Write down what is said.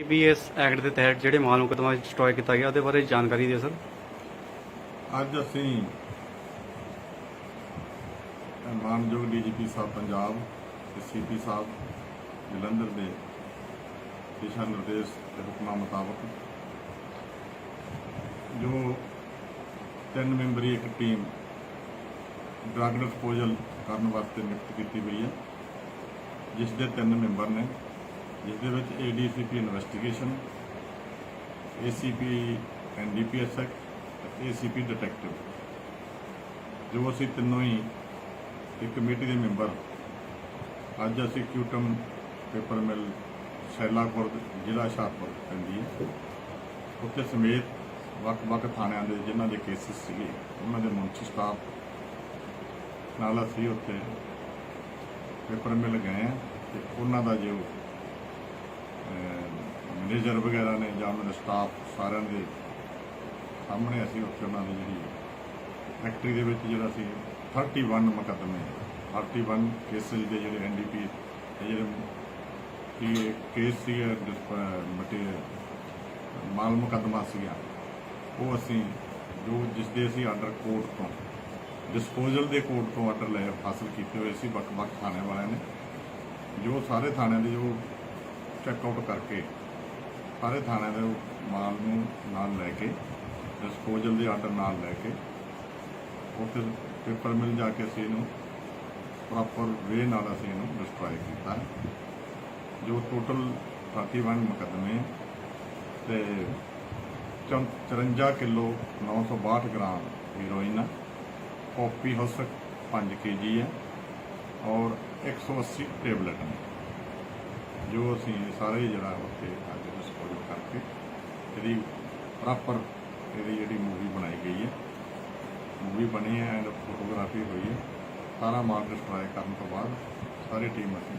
PS act ਦੇ ਤਹਿਤ ਜਿਹੜੇ ਮਾਲ ਮੁਕੱਦਮਾ ਡਿਸਟਰੋਏ ਕੀਤਾ ਗਿਆ, ਉਹਦੇ ਬਾਰੇ ਜਾਣਕਾਰੀ ਦਿਓ ਸਰ। ਅੱਜ ਅਸੀਂ ਮਾਨਯੋਗ ਡੀਜੀਪੀ ਸਾਹਿਬ ਪੰਜਾਬ ਤੇ ਸੀਪੀ ਸਾਹਿਬ ਜਲੰਧਰ ਦੇ ਦਿਸ਼ਾ ਨਿਰਦੇਸ਼ ਦੇ ਹੁਕਮਾਂ ਮੁਤਾਬਕ ਜੋ ਤਿੰਨ ਮੈਂਬਰੀ ਇੱਕ ਟੀਮ ਡਰੱਗ ਡਿਸਪੋਜ਼ਲ ਕਰਨ ਵਾਸਤੇ ਨਿਯੁਕਤ ਕੀਤੀ ਗਈ ਹੈ, ਜਿਸ ਦੇ ਤਿੰਨ ਮੈਂਬਰ ਨੇ ਜਿਸ ਦੇ ਵਿੱਚ ADCP investigation ACP NDPS act ACP detective ਜੋ ਅਸੀਂ ਤਿੰਨੋਂ ਹੀ ਇੱਕ ਕਮੇਟੀ ਦੇ ਮੈਂਬਰ, ਅੱਜ ਅਸੀਂ ਕਿਊਟਮ ਪੇਪਰ ਮਿਲ ਸ਼ੈਲਾਪੁਰ, ਜ਼ਿਲ੍ਹਾ ਸ਼ਾਹਪੁਰ ਪੈਂਦੀ ਹੈ। ਉੱਥੇ ਸਮੇਤ ਵੱਖ-ਵੱਖ ਥਾਣਿਆਂ ਦੇ ਜਿਨ੍ਹਾਂ ਦੇ ਕੇਸਿਸ ਸੀਗੇ, ਉਹਨਾਂ ਦੇ ਮੁਨਸ਼ੀ ਸਟਾਫ ਨਾਲ ਅਸੀਂ ਉੱਥੇ ਪੇਪਰ ਮਿਲ ਗਏ ਹਾਂ ਤੇ ਉਹਨਾਂ ਦਾ ਜੋ ਮੈਨੇਜਰ ਵਗੈਰਾ ਨੇ ਜਾਂ ਉਹਨਾਂ ਦਾ ਸਟਾਫ ਸਾਰਿਆਂ ਦੇ ਸਾਹਮਣੇ ਅਸੀਂ ਉੱਥੇ ਉਹਨਾਂ ਦੀ ਜਿਹੜੀ ਫੈਕਟਰੀ ਦੇ ਵਿੱਚ ਜਿਹੜਾ ਸੀ 31 ਮੁਕੱਦਮੇ 31 ਕੇਸਿਸ ਦੇ ਜਿਹੜੇ ਐਨਡੀਪੀ ਦੇ ਜਿਹੜੇ ਕੀ ਕੇਸ ਸੀ ਮਟੀਰੀਅਲ ਮਾਲ ਮੁਕੱਦਮਾ ਸੀਗਾ, ਉਹ ਅਸੀਂ ਜੋ ਜਿਸ ਦੇ ਅਸੀਂ ਆਰਡਰ ਕੋਰਟ ਤੋਂ ਡਿਸਪੋਜ਼ਲ ਦੇ ਕੋਰਟ ਤੋਂ ਆਰਡਰ ਲੈ ਹਾਸਲ ਕੀਤੇ ਹੋਏ ਸੀ, ਵੱਖ-ਵੱਖ ਥਾਣੇ ਵਾਲਿਆਂ ਨੇ, ਜੋ ਸਾਰੇ ਥਾਣਿਆਂ ਦੇ ਜੋ ਚੈੱਕ ਆਊਟ ਕਰਕੇ ਸਾਰੇ ਥਾਣਿਆਂ ਦੇ ਮਾਲ ਨੂੰ ਨਾਲ ਲੈ ਕੇ ਡਿਸਪੋਜ਼ਲ ਦੇ ਆਰਡਰ ਨਾਲ ਲੈ ਕੇ ਉੱਥੇ ਪੇਪਰ ਮਿਲ ਜਾ ਕੇ ਅਸੀਂ ਇਹਨੂੰ ਪ੍ਰੋਪਰ ਵੇ ਨਾਲ ਅਸੀਂ ਇਹਨੂੰ ਡਿਸਟਰੋਏ ਕੀਤਾ ਜੋ ਟੋਟਲ 31 ਮੁਕੱਦਮੇ ਤੇ ਚੌਂ- 54 ਕਿਲੋ 962 ਗ੍ਰਾਮ ਹੀਰੋਇਨ ਆ ਕਾਪੀ ਹਾਊਸ 5 ਕੇਜੀ ਹੈ ਔਰ 180 ਟੇਬਲੇਟ ਨੇ ਜੋ ਅਸੀਂ ਸਾਰੇ ਜਿਹੜਾ ਉੱਥੇ ਅੱਜ ਡਿਸਪੋਜ਼ ਕਰਕੇ ਇਹਦੀ ਪ੍ਰੋਪਰ ਇਹਦੀ ਜਿਹੜੀ ਮੂਵੀ ਬਣਾਈ ਗਈ ਹੈ। ਮੂਵੀ ਬਣੀ ਹੈ ਐਂਡ ਫੋਟੋਗ੍ਰਾਫੀ ਹੋਈ ਹੈ। ਸਾਰਾ ਮਾਲ ਡਿਸਟਰੋਏ ਕਰਨ ਤੋਂ ਬਾਅਦ ਸਾਰੀ ਟੀਮ ਅਸੀਂ